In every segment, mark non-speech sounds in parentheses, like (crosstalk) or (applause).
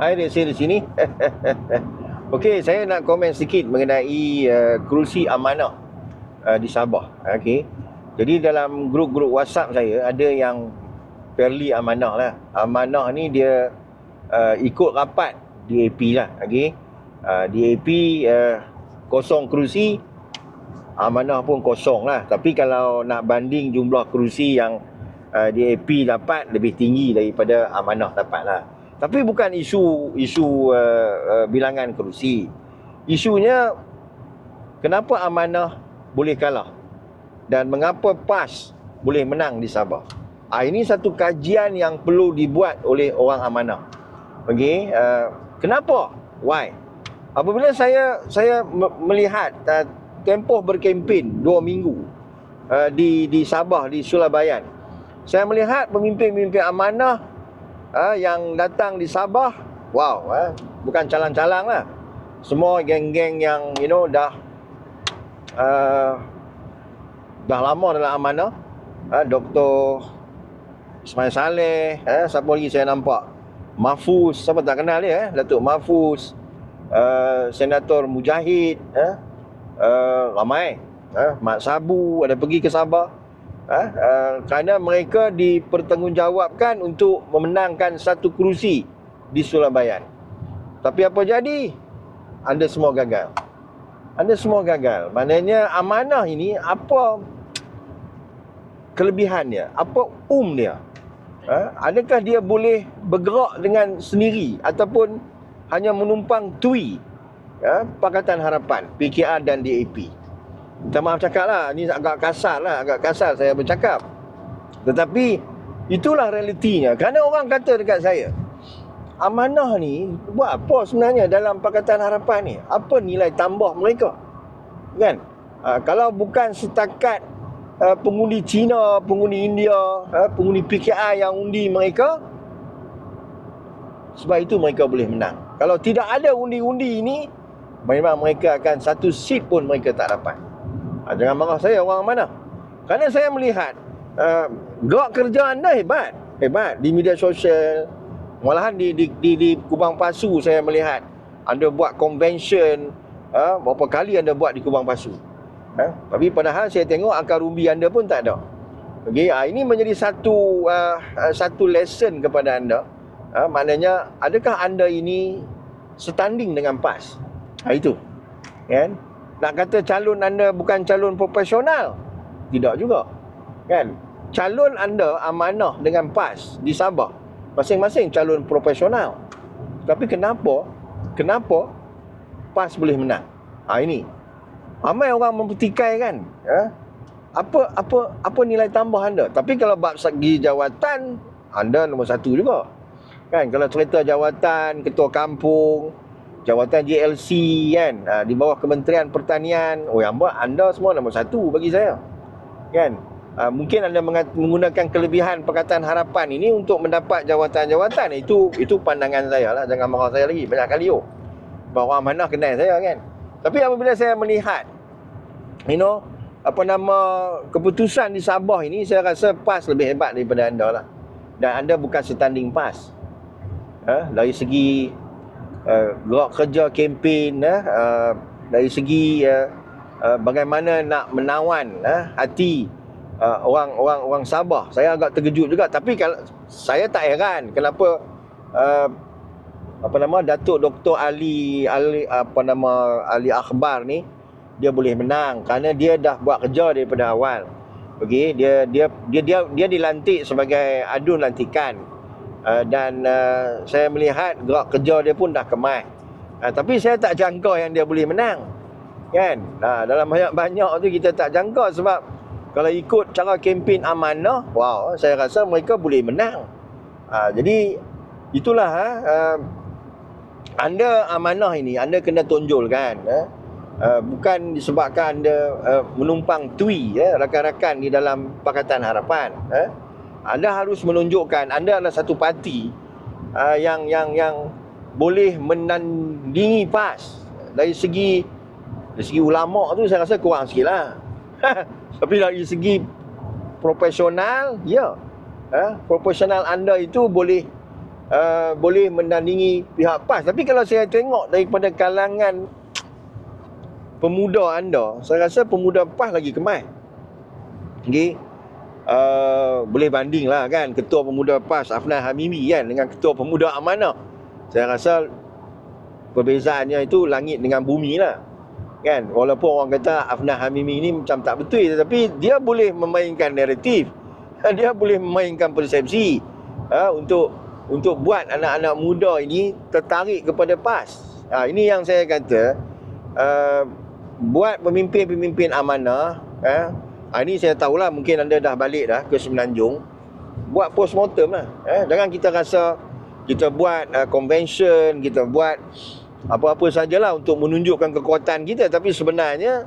Hai Resi di sini. (laughs) Okey, saya nak komen sedikit mengenai uh, kerusi amanah uh, di Sabah. Okey. Jadi dalam grup-grup WhatsApp saya ada yang fairly amanah lah. Amanah ni dia uh, ikut rapat DAP lah. Okey. Uh, DAP uh, kosong kerusi, amanah pun kosong lah. Tapi kalau nak banding jumlah kerusi yang uh, DAP dapat lebih tinggi daripada amanah dapat lah. Tapi bukan isu isu uh, uh, bilangan kerusi. Isunya kenapa amanah boleh kalah dan mengapa PAS boleh menang di Sabah. Ah ini satu kajian yang perlu dibuat oleh orang amanah. Okey, uh, kenapa? Why? Apabila saya saya melihat uh, tempoh berkempen 2 minggu uh, di di Sabah di Sulabayan. Saya melihat pemimpin-pemimpin amanah ha, yang datang di Sabah, wow, ha, bukan calang-calang lah. Semua geng-geng yang you know dah uh, dah lama dalam amanah. Ha, Dr. Ismail Saleh, eh, siapa lagi saya nampak? Mahfuz, siapa tak kenal dia? Eh? Datuk Mahfuz, uh, Senator Mujahid, eh? uh, ramai. Eh? Mak Sabu ada pergi ke Sabah uh, kerana mereka dipertanggungjawabkan untuk memenangkan satu kerusi di Sulabayan. Tapi apa jadi? Anda semua gagal. Anda semua gagal. Maknanya amanah ini apa kelebihannya? Apa um dia? Ha? Adakah dia boleh bergerak dengan sendiri ataupun hanya menumpang tui ya, Pakatan Harapan, PKR dan DAP? Minta maaf cakap lah. Ni agak kasar lah. Agak kasar saya bercakap. Tetapi Itulah realitinya. Kerana orang kata dekat saya Amanah ni Buat apa sebenarnya Dalam Pakatan Harapan ni? Apa nilai tambah mereka? Kan? Ha, Kalau bukan setakat uh, Pengundi Cina Pengundi India uh, Pengundi PKI yang undi mereka Sebab itu mereka boleh menang. Kalau tidak ada undi-undi ini Memang mereka akan Satu seat pun mereka tak dapat Ha, jangan marah saya orang mana. Kerana saya melihat uh, gerak kerja anda hebat. Hebat di media sosial. Malahan di di di, di Kubang Pasu saya melihat anda buat convention uh, berapa kali anda buat di Kubang Pasu. Uh, tapi padahal saya tengok angka rumbi anda pun tak ada. Okey, uh, ini menjadi satu uh, satu lesson kepada anda. Uh, maknanya adakah anda ini setanding dengan PAS? Ha, itu. Kan? Nak kata calon anda bukan calon profesional? Tidak juga. Kan? Calon anda amanah dengan PAS di Sabah. Masing-masing calon profesional. Tapi kenapa? Kenapa PAS boleh menang? Ha, Ini. Ramai orang mempertikai kan? Ya? apa apa apa nilai tambah anda? Tapi kalau bab segi jawatan anda nombor satu juga. Kan? Kalau cerita jawatan ketua kampung jawatan JLC kan. Ha, di bawah Kementerian Pertanian. Oh yang buat anda semua nombor satu bagi saya. Kan? Ha, mungkin anda menggunakan kelebihan Pakatan Harapan ini untuk mendapat jawatan-jawatan. Itu itu pandangan saya lah. Jangan marah saya lagi. Banyak kali oh. Bahawa mana kenal saya kan? Tapi apabila saya melihat you know apa nama keputusan di Sabah ini saya rasa PAS lebih hebat daripada anda lah. Dan anda bukan setanding PAS. Ha, dari segi uh, gerak kerja kempen uh, dari segi uh, uh, bagaimana nak menawan uh, hati uh, orang Sabah. Saya agak terkejut juga tapi kalau saya tak heran kenapa uh, apa nama Datuk Dr Ali Ali apa nama Ali Akhbar ni dia boleh menang kerana dia dah buat kerja daripada awal. Okey, dia dia dia dia dia dilantik sebagai adun lantikan uh, dan uh, saya melihat gerak kerja dia pun dah kemas. Uh, tapi saya tak jangka yang dia boleh menang. Kan? Uh, dalam banyak-banyak tu kita tak jangka sebab kalau ikut cara kempen amanah, wow, saya rasa mereka boleh menang. Uh, jadi itulah uh, anda amanah ini anda kena tonjolkan uh, bukan disebabkan anda uh, menumpang tui uh, rakan-rakan di dalam Pakatan Harapan uh, anda harus menunjukkan anda adalah satu parti uh, yang yang yang boleh menandingi PAS dari segi dari segi ulama tu saya rasa kurang sikit lah (laughs) tapi dari segi profesional ya uh, profesional anda itu boleh uh, boleh menandingi pihak PAS. Tapi kalau saya tengok daripada kalangan pemuda anda, saya rasa pemuda PAS lagi kemas. Okey. Uh, boleh banding lah kan. Ketua Pemuda PAS Afnan Hamimi kan Dengan Ketua Pemuda Amanah. Saya rasa Perbezaannya itu langit dengan bumi lah Kan. Walaupun orang kata Afnan Hamimi ni macam tak betul Tapi dia boleh memainkan naratif. (laughs) Dia boleh memainkan persepsi uh, Untuk Untuk buat anak-anak muda ini Tertarik kepada PAS. Uh, Ini yang saya kata uh, Buat pemimpin-pemimpin amanah uh, Ha, ini saya tahulah mungkin anda dah balik dah ke Semenanjung. Buat postmortem lah. Eh, jangan kita rasa kita buat uh, convention, kita buat apa-apa sajalah untuk menunjukkan kekuatan kita. Tapi sebenarnya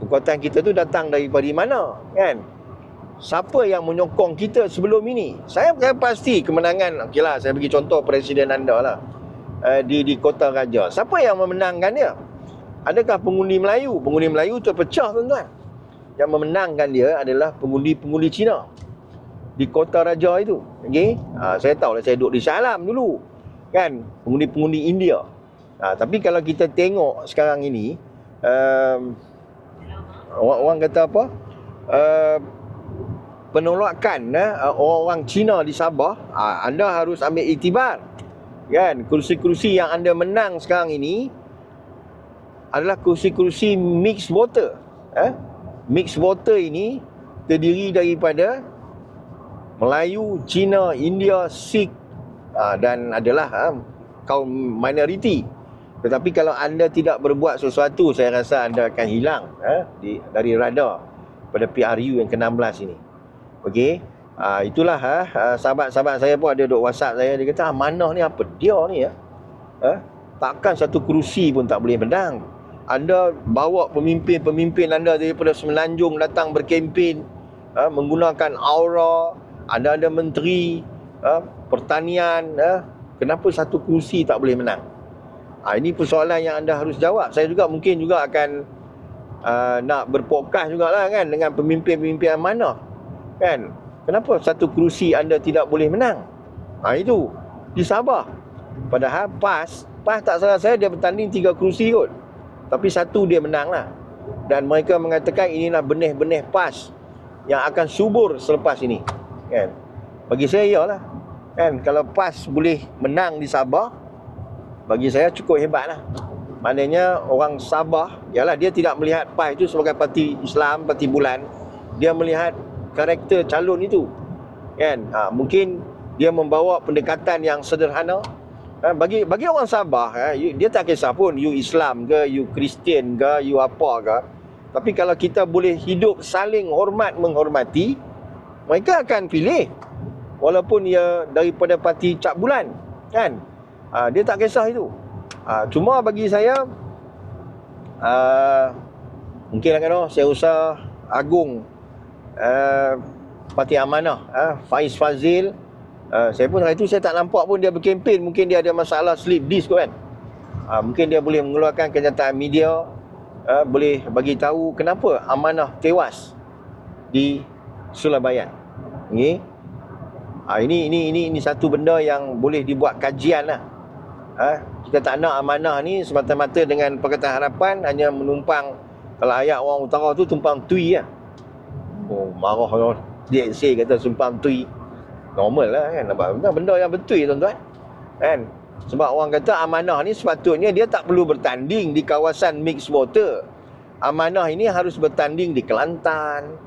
kekuatan kita tu datang daripada mana kan? Siapa yang menyokong kita sebelum ini? Saya, saya pasti kemenangan, okeylah saya bagi contoh Presiden anda lah. Uh, di, di Kota Raja. Siapa yang memenangkan dia? Adakah pengundi Melayu? Pengundi Melayu terpecah tuan-tuan yang memenangkan dia adalah pengundi-pengundi Cina. Di kota raja itu. Okey ha, saya tahu lah saya duduk di Shah dulu. Kan? Pengundi-pengundi India. Ha, tapi kalau kita tengok sekarang ini um, orang, orang kata apa? Uh, penolakan uh, orang-orang Cina di Sabah uh, anda harus ambil iktibar. Kan? Kursi-kursi yang anda menang sekarang ini adalah kursi-kursi mixed voter eh mixed voter ini terdiri daripada Melayu, Cina, India, Sikh uh, dan adalah uh, kaum minoriti. Tetapi kalau anda tidak berbuat sesuatu, saya rasa anda akan hilang di, dari radar pada PRU yang ke-16 ini. Okey. Uh, itulah uh, sahabat-sahabat saya pun ada duk WhatsApp saya dia kata ah, mana ni apa dia ni ya. Uh, takkan satu kerusi pun tak boleh menang anda bawa pemimpin-pemimpin anda daripada Semenanjung datang berkempen ha, menggunakan aura anda ada menteri ha, pertanian ha, kenapa satu kursi tak boleh menang? Ha, ini persoalan yang anda harus jawab. Saya juga mungkin juga akan uh, nak berpodcast jugalah kan dengan pemimpin-pemimpin mana kan? Kenapa satu kursi anda tidak boleh menang? Ha, itu. Di Sabah. Padahal PAS PAS tak salah saya dia bertanding tiga kursi kot tapi satu dia menang lah Dan mereka mengatakan inilah benih-benih PAS Yang akan subur selepas ini kan? Bagi saya iyalah kan? Kalau PAS boleh menang di Sabah Bagi saya cukup hebat lah Maknanya orang Sabah Yalah dia tidak melihat PAS itu sebagai parti Islam, parti bulan Dia melihat karakter calon itu kan? Ha, mungkin dia membawa pendekatan yang sederhana Ha, bagi bagi orang Sabah ha, dia tak kisah pun you Islam ke you Kristian ke you apa ke. Tapi kalau kita boleh hidup saling hormat menghormati mereka akan pilih. Walaupun dia daripada parti cap bulan kan? Ha, dia tak kisah itu. Ha, cuma bagi saya uh, mungkin kan oh, saya usah agung uh, parti amanah uh, Faiz Fazil Uh, saya pun hari tu saya tak nampak pun dia berkempen. Mungkin dia ada masalah slip disk kan. Uh, mungkin dia boleh mengeluarkan kenyataan media uh, boleh bagi tahu kenapa amanah tewas di Sulabayan. Okay? uh, ini ini ini ini satu benda yang boleh dibuat kajian lah. Uh, kita tak nak amanah ni semata-mata dengan Pakatan Harapan hanya menumpang kalau ayat orang utara tu tumpang tui lah. Oh marah orang. DXC kata tumpang tui normal lah kan? Nampak? Benda, benda yang betul tuan-tuan. Kan? Sebab orang kata amanah ni sepatutnya dia tak perlu bertanding di kawasan mixed water. Amanah ini harus bertanding di Kelantan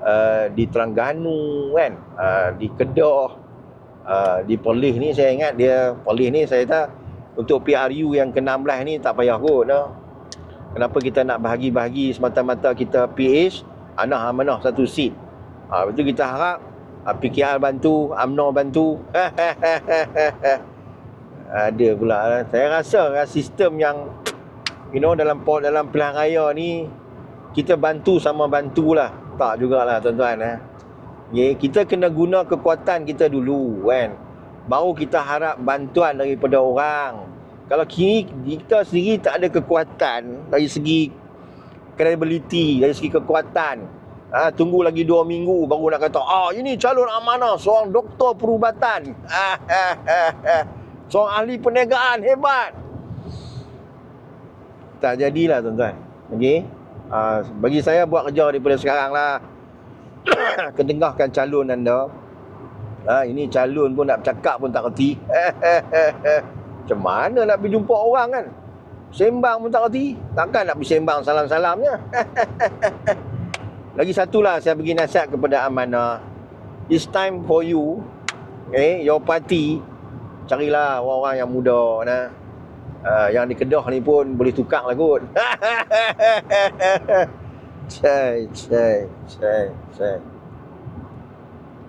uh, di Terengganu kan? Uh, di Kedah. Uh, di Perlis ni saya ingat dia Perlis ni saya tak untuk PRU yang ke-16 ni tak payah kot no? kenapa kita nak bahagi-bahagi semata-mata kita PH anak amanah satu seat. Uh, betul kita harap PKR bantu, UMNO bantu. (laughs) Ada pula. Saya rasa kan, sistem yang you know dalam dalam pilihan raya ni kita bantu sama bantulah. Tak jugalah tuan-tuan eh. Ya, kita kena guna kekuatan kita dulu kan. Baru kita harap bantuan daripada orang. Kalau kini kita sendiri tak ada kekuatan dari segi credibility, dari segi kekuatan Ah, tunggu lagi dua minggu baru nak kata, ah ini calon amanah seorang doktor perubatan. Ah, ah, ah. Seorang ahli perniagaan hebat. Tak jadilah tuan-tuan. Okey. Ah, bagi saya buat kerja daripada sekarang lah. (coughs) Kedengahkan calon anda. Ah, ini calon pun nak bercakap pun tak kerti. Macam mana nak pergi jumpa orang kan? Sembang pun tak kerti. Takkan nak pergi sembang salam-salamnya. (laughs) Lagi satu lah saya bagi nasihat kepada Amanah. It's time for you, eh, your party, carilah orang-orang yang muda nah. Uh, yang di Kedah ni pun boleh tukar lah kot. (laughs) cai, cai, cai, cai.